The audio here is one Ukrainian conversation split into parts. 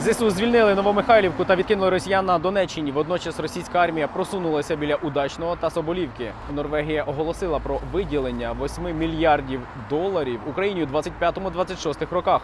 ЗСУ звільнили Новомихайлівку та відкинули росіян на Донеччині. Водночас російська армія просунулася біля Удачного та Соболівки. Норвегія оголосила про виділення 8 мільярдів доларів Україні у 25-26 роках.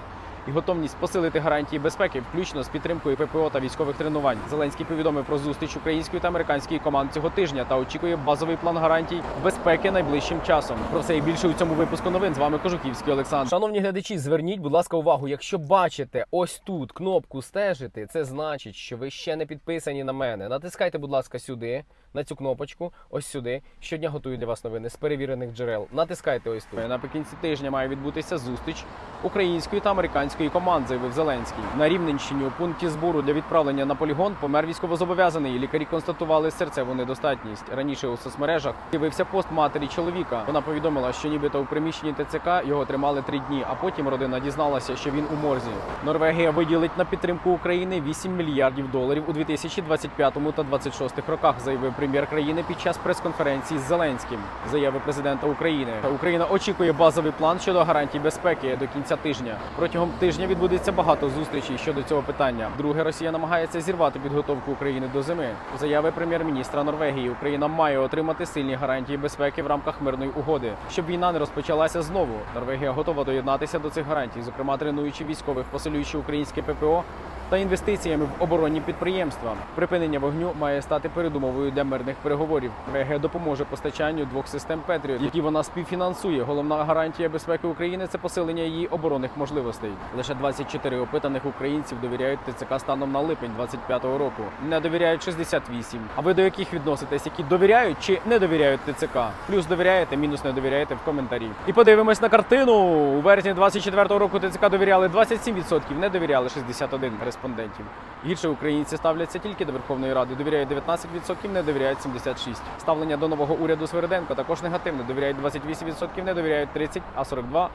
І готовність посилити гарантії безпеки, включно з підтримкою ППО та військових тренувань. Зеленський повідомив про зустріч української та американської команд цього тижня та очікує базовий план гарантій безпеки найближчим часом. Про все і більше у цьому випуску новин. З вами Кожуківський Олександр. Шановні глядачі, зверніть, будь ласка, увагу. Якщо бачите ось тут кнопку стежити, це значить, що ви ще не підписані на мене. Натискайте, будь ласка, сюди, на цю кнопочку, ось сюди. Щодня готую для вас новини з перевірених джерел. Натискайте ось тут. Наприкінці тижня має відбутися зустріч української та американської команд, заявив Зеленський. На Рівненщині у пункті збору для відправлення на полігон помер військовозобов'язаний. Лікарі констатували серцеву недостатність. Раніше у соцмережах з'явився пост матері чоловіка. Вона повідомила, що нібито у приміщенні ТЦК його тримали три дні, а потім родина дізналася, що він у морзі. Норвегія виділить на підтримку України 8 мільярдів доларів у 2025 та 2026 роках, заявив прем'єр країни під час прес-конференції з Зеленським. Заяви президента України. Україна очікує базовий план щодо гарантій безпеки до кінця тижня. Протягом тижня відбудеться багато зустрічей щодо цього питання. Друге, Росія намагається зірвати підготовку України до зими. Заяви прем'єр-міністра Норвегії. Україна має отримати сильні гарантії безпеки в рамках мирної угоди, щоб війна не розпочалася знову. Норвегія готова доєднатися до цих гарантій, зокрема тренуючи військових, посилюючи українське ППО. Та інвестиціями в оборонні підприємства припинення вогню має стати передумовою для мирних переговорів. Норвегія допоможе постачанню двох систем Петріот, які вона співфінансує. Головна гарантія безпеки України це посилення її оборонних можливостей. Лише 24 опитаних українців довіряють ТЦК станом на липень 25-го року. Не довіряють 68. А ви до яких відноситесь, які довіряють чи не довіряють ТЦК? Плюс довіряєте, мінус не довіряєте в коментарі. І подивимось на картину. У вересні 24-го року ТЦК довіряли 27%, не довіряли 61 респондентів. Гірше українці ставляться тільки до Верховної Ради. Довіряють 19%, не довіряють 76%. Ставлення до нового уряду Свериденко також негативне. Довіряють 28%, не довіряють 30%, а 42%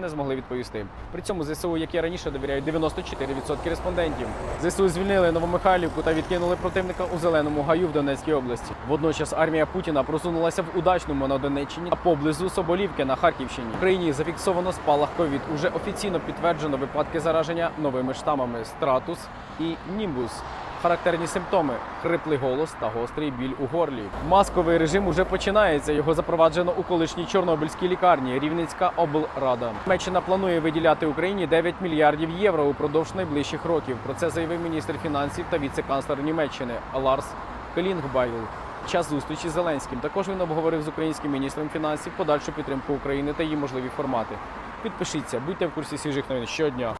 не змогли відповісти. При цьому ЗСУ, як і раніше, довіряють 94% респондентів. ЗСУ звільнили Новомихайлівку та відкинули противника у зеленому гаю в Донецькій області. Водночас армія Путіна просунулася в удачному на Донеччині, а поблизу Соболівки на Харківщині. В Україні зафіксовано спалах ковід. Уже офіційно підтверджено випадки зараження новими штамами стратус і німбус. Характерні симптоми: хриплий голос та гострий біль у горлі. Масковий режим уже починається. Його запроваджено у колишній Чорнобильській лікарні. Рівненська облрада. Німеччина планує виділяти Україні 9 мільярдів євро упродовж найближчих років. Про це заявив міністр фінансів та віце-канцлер Німеччини Ларс Келінгбайл. Час зустрічі з Зеленським. Також він обговорив з українським міністром фінансів подальшу підтримку України та її можливі формати. Підпишіться, будьте в курсі свіжих новин щодня.